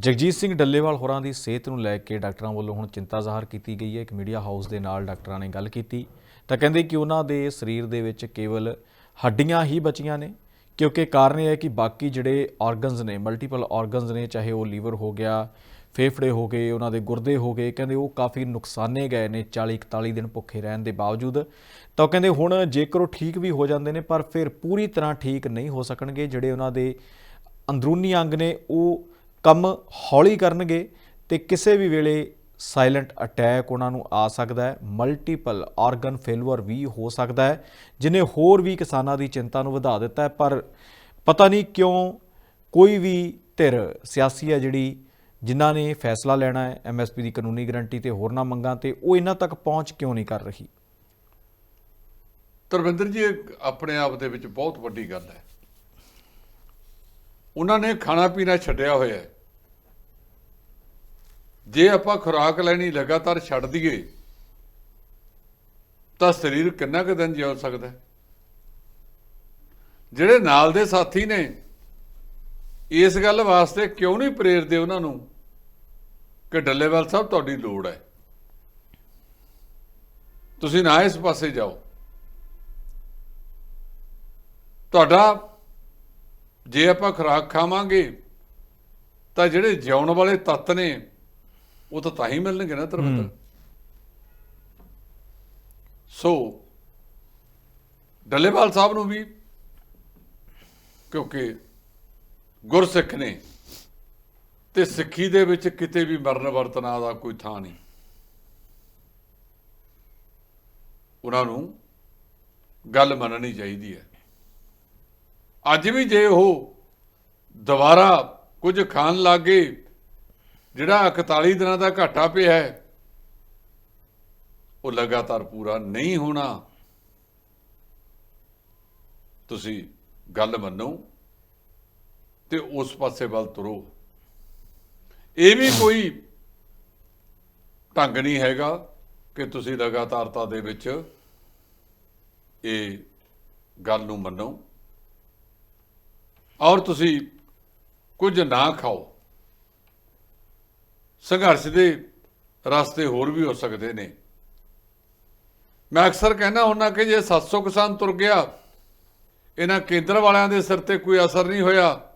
ਜਗਜੀਤ ਸਿੰਘ ਡੱਲੇਵਾਲ ਹੋਰਾਂ ਦੀ ਸਿਹਤ ਨੂੰ ਲੈ ਕੇ ਡਾਕਟਰਾਂ ਵੱਲੋਂ ਹੁਣ ਚਿੰਤਾ ਜ਼ਾਹਰ ਕੀਤੀ ਗਈ ਹੈ। ਇੱਕ ਮੀਡੀਆ ਹਾਊਸ ਦੇ ਨਾਲ ਡਾਕਟਰਾਂ ਨੇ ਗੱਲ ਕੀਤੀ। ਤਾਂ ਕਹਿੰਦੇ ਕਿ ਉਹਨਾਂ ਦੇ ਸਰੀਰ ਦੇ ਵਿੱਚ ਕੇਵਲ ਹੱਡੀਆਂ ਹੀ ਬਚੀਆਂ ਨੇ, ਕਿਉਂਕਿ ਕਾਰਨ ਇਹ ਹੈ ਕਿ ਬਾਕੀ ਜਿਹੜੇ ਆਰਗਨਸ ਨੇ ਮਲਟੀਪਲ ਆਰਗਨਸ ਨੇ, ਚਾਹੇ ਉਹ ਲੀਵਰ ਹੋ ਗਿਆ, ਫੇਫੜੇ ਹੋ ਗਏ, ਉਹਨਾਂ ਦੇ ਗੁਰਦੇ ਹੋ ਗਏ, ਕਹਿੰਦੇ ਉਹ ਕਾਫੀ ਨੁਕਸਾਨੇ ਗਏ ਨੇ 40 41 ਦਿਨ ਭੁੱਖੇ ਰਹਿਣ ਦੇ ਬਾਵਜੂਦ। ਤਾਂ ਉਹ ਕਹਿੰਦੇ ਹੁਣ ਜੇਕਰ ਉਹ ਠੀਕ ਵੀ ਹੋ ਜਾਂਦੇ ਨੇ, ਪਰ ਫਿਰ ਪੂਰੀ ਤਰ੍ਹਾਂ ਠੀਕ ਨਹੀਂ ਹੋ ਸਕਣਗੇ। ਜਿਹੜੇ ਉਹਨਾਂ ਦੇ ਅੰਦਰੂਨੀ ਅੰਗ ਨੇ, ਉਹ ਕੰਮ ਹੌਲੀ ਕਰਨਗੇ ਤੇ ਕਿਸੇ ਵੀ ਵੇਲੇ ਸਾਇਲੈਂਟ ਅਟੈਕ ਉਹਨਾਂ ਨੂੰ ਆ ਸਕਦਾ ਹੈ ਮਲਟੀਪਲ ਆਰਗਨ ਫੇਲੂਅਰ ਵੀ ਹੋ ਸਕਦਾ ਹੈ, ਜਿਨੇ ਹੋਰ ਵੀ ਕਿਸਾਨਾਂ ਦੀ ਚਿੰਤਾ ਨੂੰ ਵਧਾ ਦਿੱਤਾ ਹੈ, ਪਰ ਪਤਾ ਨਹੀਂ ਕਿਉਂ ਕੋਈ ਵੀ ਧਿਰ ਸਿਆਸੀ ਹੈ ਜਿਹੜੀ ਜਿਨ੍ਹਾਂ ਨੇ ਫੈਸਲਾ ਲੈਣਾ ਹੈ ਐਮਐਸਪੀ ਦੀ ਕਾਨੂੰਨੀ ਗਰੰਟੀ ਤੇ ਹੋਰਨਾਂ ਮੰਗਾਂ ਤੇ, ਉਹ ਇਹਨਾਂ ਤੱਕ ਪਹੁੰਚ ਕਿਉਂ ਨਹੀਂ ਕਰ ਰਹੀ? ਧਰਮਿੰਦਰ ਜੀ ਆਪਣੇ ਆਪ ਦੇ ਵਿੱਚ ਬਹੁਤ ਵੱਡੀ ਗੱਲ ਹੈ। ਉਹਨਾਂ ਨੇ ਖਾਣਾ ਪੀਣਾ ਛੱਡਿਆ ਹੋਇਆ ਹੈ। ਜੇ ਆਪਾਂ ਖੁਰਾਕ ਲੈਣੀ ਲਗਾਤਾਰ ਛੱਡ ਦਈਏ, ਤਾਂ ਸਰੀਰ ਕਿੰਨਾ ਕੁ ਦਿਨ ਜਿਉ ਸਕਦਾ ਜਿਹੜੇ ਨਾਲ ਦੇ ਸਾਥੀ ਨੇ, ਇਸ ਗੱਲ ਵਾਸਤੇ ਕਿਉਂ ਨਹੀਂ ਪ੍ਰੇਰਦੇ ਉਹਨਾਂ ਨੂੰ ਕਿ ਡੱਲੇਵਾਲ ਸਾਹਿਬ ਤੁਹਾਡੀ ਲੋੜ ਹੈ? ਤੁਸੀਂ ਨਾ ਇਸ ਪਾਸੇ ਜਾਓ। ਤੁਹਾਡਾ ਜੇ ਆਪਾਂ ਖੁਰਾਕ ਖਾਵਾਂਗੇ ਤਾਂ ਜਿਹੜੇ ਜਿਉਣ ਵਾਲੇ ਤੱਤ ਨੇ ਉਹ ਤਾਂ ਤਾਂ ਹੀ ਮਿਲਣਗੇ ਨਾ ਧਰਮਿੰਦਰ ਸੋ ਡੱਲੇਵਾਲ ਸਾਹਿਬ ਨੂੰ ਵੀ ਕਿਉਂਕਿ ਗੁਰਸਿੱਖ ਨੇ ਤੇ ਸਿੱਖੀ ਦੇ ਵਿੱਚ ਕਿਤੇ ਵੀ ਮਰਨ ਵਰਤਨਾ ਦਾ ਕੋਈ ਥਾਂ ਨਹੀਂ। ਉਹਨਾਂ ਨੂੰ ਗੱਲ ਮੰਨਣੀ ਚਾਹੀਦੀ ਹੈ। ਅੱਜ ਵੀ ਜੇ ਉਹ ਦੁਬਾਰਾ ਕੁਝ ਖਾਣ ਲੱਗੇ ਜਿਹੜਾ 41 ਦਿਨਾਂ ਦਾ ਘਾਟਾ ਪਿਆ ਹੈ, ਉਹ ਲਗਾਤਾਰ ਪੂਰਾ ਨਹੀਂ ਹੋਣਾ। ਤੁਸੀਂ ਗੱਲ ਮੰਨੋ ਤੇ ਉਸ ਪਾਸੇ ਵੱਲ ਤੁਰੋ। ਇਹ ਵੀ ਕੋਈ ਢੰਗ ਨਹੀਂ ਹੈਗਾ ਕਿ ਤੁਸੀਂ ਲਗਾਤਾਰਤਾ ਦੇ ਵਿੱਚ ਇਹ ਗੱਲ ਨੂੰ ਮੰਨੋ। ਔਰ ਤੁਸੀਂ ਕੁਝ ਨਾ ਖਾਓ। ਸੰਘਰਸ਼ ਦੇ ਰਸਤੇ ਹੋਰ ਵੀ ਹੋ ਸਕਦੇ ਨੇ। ਮੈਂ ਅਕਸਰ ਕਹਿੰਦਾ ਹੁੰਦਾ ਕਿ ਜੇ 700 ਕਿਸਾਨ ਤੁਰ ਗਿਆ, ਇਹਨਾਂ ਕੇਂਦਰ ਵਾਲਿਆਂ ਦੇ ਸਿਰ ਤੇ ਕੋਈ ਅਸਰ ਨਹੀਂ ਹੋਇਆ,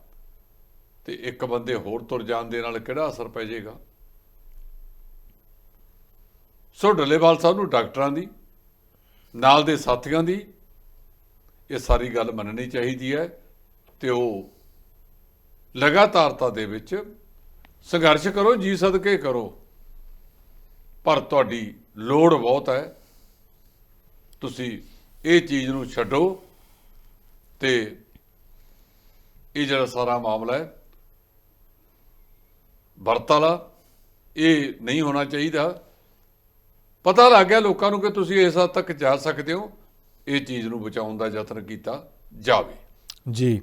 ਤੇ ਇੱਕ ਬੰਦੇ ਹੋਰ ਤੁਰ ਜਾਣ ਦੇ ਨਾਲ ਕਿਹੜਾ ਅਸਰ ਪੈ ਜਾਏਗਾ? ਸੋ ਡੱਲੇਵਾਲ ਸਾਹਿਬ ਨੂੰ ਡਾਕਟਰਾਂ ਦੀ, ਨਾਲ ਦੇ ਸਾਥੀਆਂ ਦੀ, ਇਹ ਸਾਰੀ ਗੱਲ ਮੰਨਣੀ ਚਾਹੀਦੀ ਹੈ। ਤੇ ਉਹ ਲਗਾਤਾਰਤਾ ਦੇ ਵਿੱਚ ਸੰਘਰਸ਼ ਕਰੋ, ਜੀ ਸਦਕੇ ਕਰੋ। ਪਰ ਤੁਹਾਡੀ ਲੋੜ ਬਹੁਤ ਹੈ। ਤੁਸੀਂ ਇਹ ਚੀਜ਼ ਨੂੰ ਛੱਡੋ ਤੇ ਇਹ ਜਿਹੜਾ ਸਾਰਾ ਮਾਮਲਾ ਹੈ ਵਰਤ ਵਾਲਾ ਇਹ ਨਹੀਂ ਹੋਣਾ ਚਾਹੀਦਾ। ਪਤਾ ਲੱਗ ਗਿਆ ਲੋਕਾਂ ਨੂੰ ਕਿ ਤੁਸੀਂ ਇਸ ਹੱਦ ਤੱਕ ਜਾ ਸਕਦੇ ਹੋ, ਇਹ ਚੀਜ਼ ਨੂੰ ਬਚਾਉਣ ਦਾ ਯਤਨ ਕੀਤਾ ਜਾਵੇ। ਜੀ।